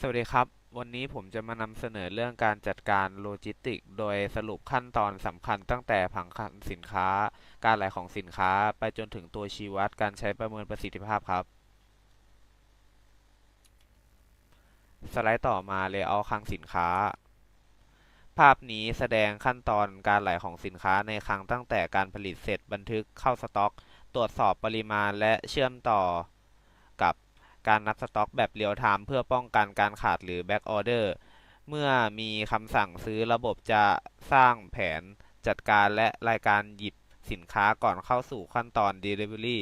สวัสดีครับ วันนี้ผมจะมานำเสนอเรื่องการจัดการโลจิสติก โดยสรุปขั้นตอนสำคัญตั้งแต่ผังคลังสินค้า การไหลของสินค้า ไปจนถึงตัวชี้วัดการใช้ประเมินประสิทธิภาพครับ สไลด์ต่อมา Layout คลังสินค้า ภาพนี้แสดงขั้นตอนการไหลของสินค้าในคลังตั้งแต่การผลิตเสร็จบันทึกเข้าสต็อก ตรวจสอบปริมาณและเชื่อมต่อกับ การนับสต็อกแบบเรียลไทม์เพื่อป้องกันการขาดหรือแบ็กออเดอร์เมื่อมีคำสั่งซื้อระบบจะสร้างแผนจัดการและรายการหยิบสินค้าก่อนเข้าสู่ขั้นตอน Delivery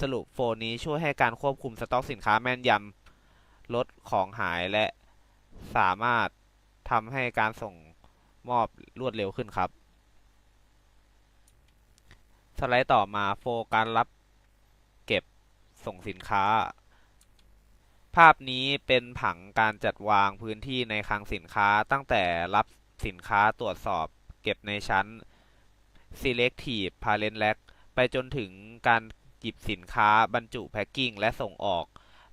สรุปโฟนนี้ช่วยให้การควบคุมสต็อกสินค้าแม่นยำลดของหายและสามารถทำให้การส่งมอบรวดเร็วขึ้นครับ สไลด์ต่อมาโฟการรับเก็บส่งสินค้า ภาพนี้เป็นผังการจัดวางพื้นที่ในคลังสินค้าตั้งแต่รับสินค้าตรวจสอบ เก็บในชั้น Selective Parent Rack ไปจนถึงการหยิบสินค้าบรรจุแพ็คกิ้งและส่งออก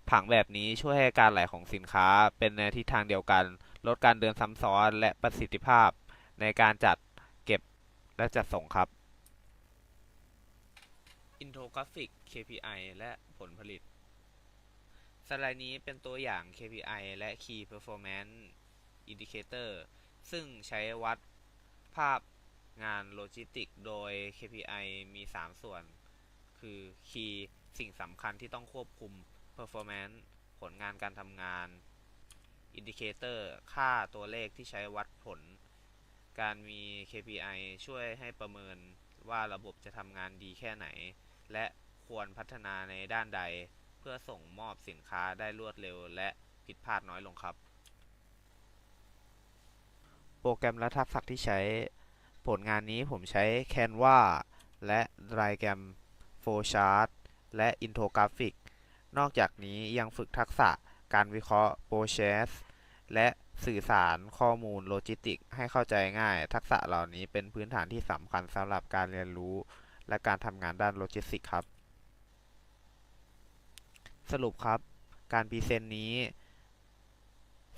ผังแบบนี้ช่วยให้การไหลของสินค้าเป็นในทิศทางเดียวกัน ลดการเดินซ้ำซ้อนและประสิทธิภาพในการจัดเก็บและจัดส่งครับ Infographic KPI และผลผลิต สไลด์นี้เป็นตัวอย่าง KPI และ Key Performance Indicator ซึ่งใช้วัดภาพงานโลจิสติก โดย KPI มี 3 ส่วน คือ Key สิ่งสำคัญที่ต้องควบคุม Performance ผลงานการทำงาน Indicator ค่าตัวเลขที่ใช้วัดผล การมี KPI ช่วยให้ประเมินว่าระบบจะทำงานดีแค่ไหน และควรพัฒนาในด้านใด พื่อส่งมอบสินค้าได้รวดเร็วและผิดพลาดน้อยลงครับ โปรแกรมและทักษะที่ใช้ผลงานนี้ผมใช้ Canva และ Diagram Flowchart และ Infographic นอกจากนี้ยังฝึกทักษะการวิเคราะห์ Process และสื่อสารข้อมูลโลจิสติกให้เข้าใจง่าย ทักษะเหล่านี้เป็นพื้นฐานที่สำคัญสำหรับการเรียนรู้ และการทำงานด้านโลจิสติกครับ สรุปครับ การพรีเซนต์นี้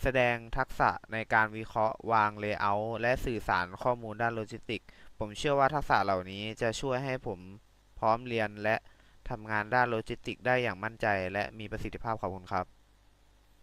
แสดงทักษะในการวิเคราะห์วางเลเยอร์และสื่อสารข้อมูลด้านโลจิสติก ผมเชื่อว่าทักษะเหล่านี้จะช่วยให้ผมพร้อมเรียนและทำงานด้านโลจิสติกได้อย่างมั่นใจ และมีประสิทธิภาพขอบคุณครับ